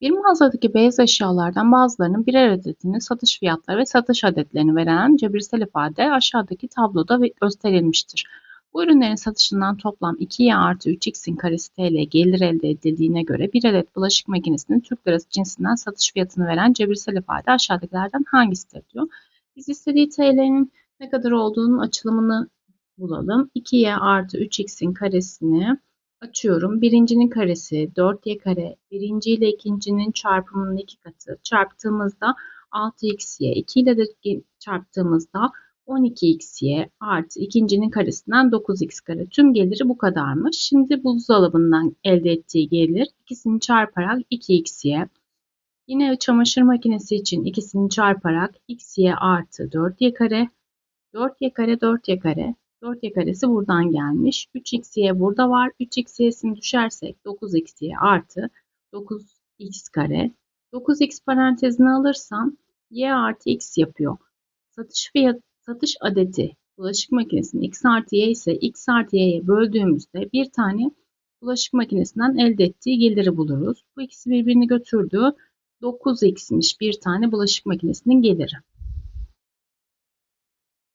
Bir mağazadaki beyaz eşyalardan bazılarının birer adetini satış fiyatları ve satış adetlerini veren cebirsel ifade aşağıdaki tabloda gösterilmiştir. Bu ürünlerin satışından toplam 2y artı 3x'in karesi TL gelir elde edildiğine göre bir adet bulaşık makinesinin Türk lirası cinsinden satış fiyatını veren cebirsel ifade aşağıdakilerden hangisidir diyor. Biz istediği TL'nin ne kadar olduğunun açılımını bulalım. 2y artı 3x'in karesini Açıyorum. Birincinin karesi 4y kare. Birinci ile ikincinin çarpımının iki katı. Çarptığımızda 6xy. 2 ile de çarptığımızda 12xy artı ikincinin karesinden 9x kare. Tüm geliri bu kadarmış. Şimdi buzdolabından elde ettiği gelir ikisini çarparak 2xy. Yine çamaşır makinesi için ikisini çarparak xy artı 4y kare. 4y kare 4y kare 4y karesi buradan gelmiş. 3xy burada var. 3xy'sini düşersek 9xy artı 9x kare. 9x parantezine alırsam y artı x yapıyor. Satış fiyat, satış adeti bulaşık makinesinin x artı y ise x artı y'ye böldüğümüzde bir tane bulaşık makinesinden elde ettiği geliri buluruz. Bu ikisi birbirini götürdü. 9x'miş bir tane bulaşık makinesinin geliri.